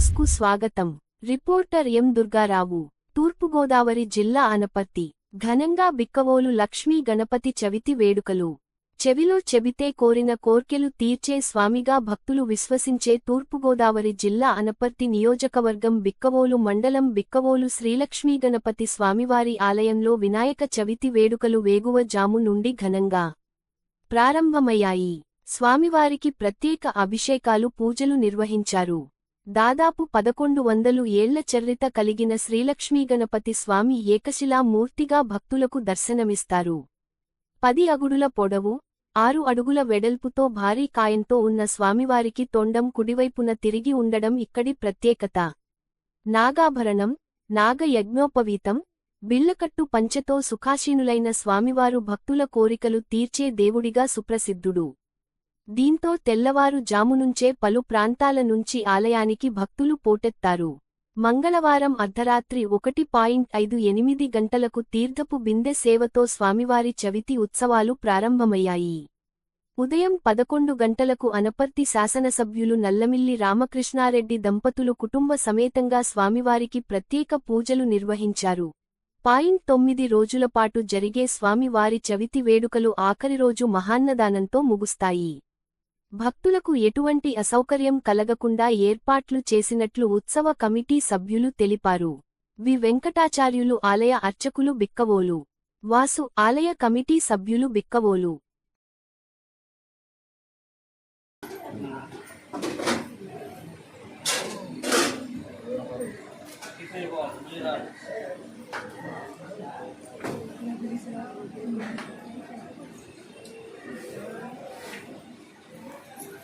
న్యూస్కు స్వాగతం. రిపోర్టర్ ఎం దుర్గారావు తూర్పుగోదావరి జిల్లా అనపర్తి ఘనంగా బిక్కవోలు లక్ష్మీ గణపతి చవితి వేడుకలు. చెవిలో చెబితే కోరిన కోర్కెలు తీర్చే స్వామిగా భక్తులు విశ్వసించే తూర్పుగోదావరి జిల్లా అనపర్తి నియోజకవర్గం బిక్కవోలు మండలం బిక్కవోలు శ్రీలక్ష్మీ గణపతి స్వామివారి ఆలయంలో వినాయక చవితి వేడుకలు వేగువ జాము నుండి ఘనంగా ప్రారంభమయ్యాయి. స్వామివారికి ప్రత్యేక అభిషేకాలు పూజలు నిర్వహించారు. దాదాపు పదకొండు వందలు ఏళ్ళ చరిత కలిగిన శ్రీలక్ష్మీ గణపతి స్వామి ఏకశిలా మూర్తిగా భక్తులకు దర్శనమిస్తారు. పది అగుడుల పొడవు ఆరు అడుగుల వెడల్పుతో భారీ కాయంతో ఉన్న స్వామివారికి తొండం కుడివైపున తిరిగి ఉండడం ఇక్కడి ప్రత్యేకత. నాగాభరణం నాగయజ్ఞోపవీతం బిల్లకట్టు పంచతో సుఖాసీనులైన స్వామివారు భక్తుల కోరికలు తీర్చే దేవుడిగా సుప్రసిద్ధుడు. దీంతో తెల్లవారు జామునుంచే పలు ప్రాంతాల నుంచి ఆలయానికి భక్తులు పోటెత్తారు. మంగళవారం అర్ధరాత్రి ఒకటి పాయింట్ ఐదు ఎనిమిది గంటలకు తీర్థపు బిందె సేవతో స్వామివారి చవితి ఉత్సవాలు ప్రారంభమయ్యాయి. ఉదయం పదకొండు గంటలకు అనపర్తి శాసనసభ్యులు నల్లమిల్లి రామకృష్ణారెడ్డి దంపతులు కుటుంబ సమేతంగా స్వామివారికి ప్రత్యేక పూజలు నిర్వహించారు. పాయింట్ తొమ్మిది రోజులపాటు జరిగే స్వామివారి చవితి వేడుకలు ఆఖరి రోజు మహాన్నదానంతో ముగుస్తాయి. భక్తులకు ఎటువంటి అసౌకర్యం కలగకుండా ఏర్పాట్లు చేసినట్లు ఉత్సవ కమిటీ సభ్యులు తెలిపారు. వి. వెంకటాచార్యులు ఆలయ అర్చకులు బిక్కవోలు. వాసు ఆలయ కమిటీ సభ్యులు బిక్కవోలు.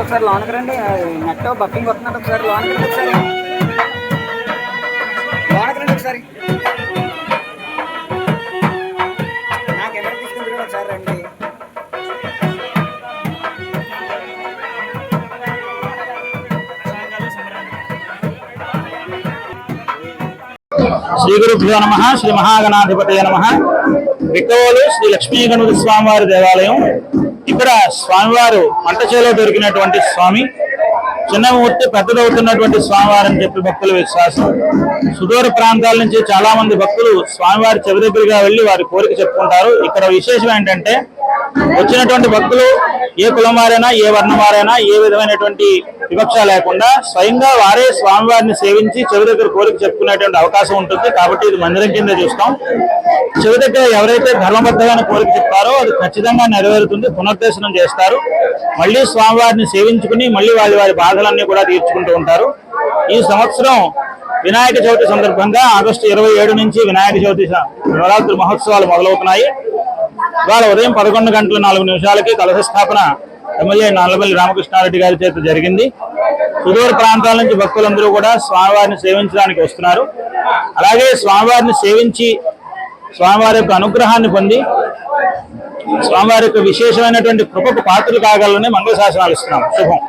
ఒకసారి లోనకి రండి. నెట్ బకింగ్ వస్తున్నట్టు ఒకసారి లోనకి రండి ఒకసారి. లోనకి రండి ఒకసారి. శ్రీ గురుభ్యో నమ శ్రీ మహాగణాధిపతయ నమ. బిక్కవోలు శ్రీ లక్ష్మీ గణపతి స్వామివారి దేవాలయం. ఇక్కడ స్వామివారు మంటచేలో దొరికినటువంటి స్వామి చిన్నమూర్తి పెద్దదవుతున్నటువంటి స్వామివారు అని చెప్పి భక్తుల విశ్వాసం. సుదూర ప్రాంతాల నుంచి చాలా మంది భక్తులు స్వామివారి చెవి దగ్గరగా వెళ్ళి వారి కోరిక చెప్పుకుంటారు. ఇక్కడ విశేషం ఏంటంటే వచ్చినటువంటి భక్తులు ఏ కులం వారైనా ఏ వర్ణం వారైనా ఏ విధమైనటువంటి వివక్ష లేకుండా స్వయంగా వారే స్వామివారిని సేవించి చెవి దగ్గర కోరిక చెప్పుకునేటువంటి అవకాశం ఉంటుంది. కాబట్టి ఇది మందిరం కింద చూస్తాం. చెవి దగ్గర ఎవరైతే ధర్మబద్ధమైన కోరిక చెప్తారో అది ఖచ్చితంగా నెరవేరుతుంది. పునర్దర్శనం చేస్తారు. మళ్ళీ స్వామివారిని సేవించుకుని మళ్ళీ వాళ్ళ వారి బాధలన్నీ కూడా తీర్చుకుంటూ ఉంటారు. ఈ సంవత్సరం వినాయక చవితి సందర్భంగా ఆగస్టు ఇరవై ఏడు నుంచి వినాయక చవితి నవరాత్రి మహోత్సవాలు మొదలవుతున్నాయి. ఇవాళ ఉదయం పదకొండు గంటల నాలుగు నిమిషాలకి కలశ స్థాపన ఎమ్మెల్యే నల్లబల్లి రామకృష్ణారెడ్డి గారి చేత జరిగింది. సుదూర ప్రాంతాల నుంచి భక్తులందరూ కూడా స్వామివారిని సేవించడానికి వస్తున్నారు. అలాగే స్వామివారిని సేవించి స్వామివారి యొక్క అనుగ్రహాన్ని పొంది స్వామివారి యొక్క విశేషమైనటువంటి కృపకు పాత్రలు కాగలని మంగళ శాసనాలు ఇస్తున్నాం శుభం.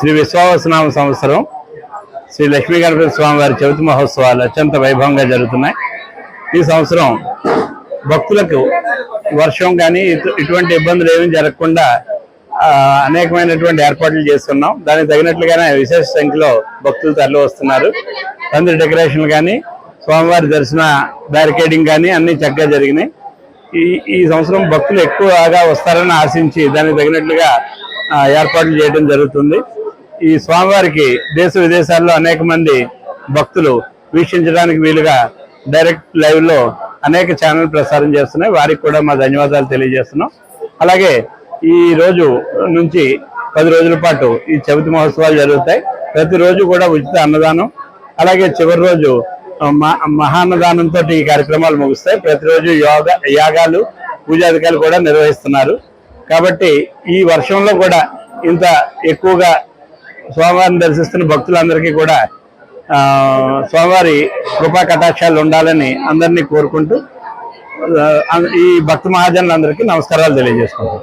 శ్రీ విశ్వావసనామ సంవత్సరం శ్రీ లక్ష్మీ గణపతి స్వామివారి చవితి మహోత్సవాలు అత్యంత వైభవంగా జరుగుతున్నాయి. ఈ సంవత్సరం భక్తులకు వర్షం కానీ ఇటువంటి ఇబ్బందులు ఏమీ జరగకుండా అనేకమైనటువంటి ఏర్పాట్లు చేస్తున్నాం. దానికి తగినట్లుగానే విశేష సంఖ్యలో భక్తులు తరలి వస్తున్నారు. పందిరి డెకరేషన్ కానీ స్వామివారి దర్శన బ్యారికేడింగ్ కానీ అన్నీ చక్కగా జరిగినాయి. ఈ ఈ సంవత్సరం భక్తులు ఎక్కువగా వస్తారని ఆశించి దానికి తగినట్లుగా ఏర్పాట్లు చేయడం జరుగుతుంది. ఈ స్వామివారికి దేశ విదేశాల్లో అనేక మంది భక్తులు వీక్షించడానికి వీలుగా డైరెక్ట్ లైవ్లో అనేక ఛానల్ ప్రసారం చేస్తున్నాయి. వారికి కూడా మా ధన్యవాదాలు తెలియజేస్తున్నాం. అలాగే ఈ రోజు నుంచి పది రోజుల పాటు ఈ చవితి మహోత్సవాలు జరుగుతాయి. ప్రతిరోజు కూడా ఉచిత అన్నదానం అలాగే చివరి రోజు మహాన్నదానంతో ఈ కార్యక్రమాలు ముగుస్తాయి. ప్రతిరోజు యోగా యాగాలు పూజాధికారులు కూడా నిర్వహిస్తున్నారు. కాబట్టి ఈ వర్షంలో కూడా ఇంత ఎక్కువగా స్వామివారిని దర్శిస్తున్న భక్తులందరికీ కూడా స్వామివారి కృపా కటాక్షాలు ఉండాలని అందరినీ కోరుకుంటూ ఈ భక్త మహాజనులందరికీ నమస్కారాలు తెలియజేసుకుంటాం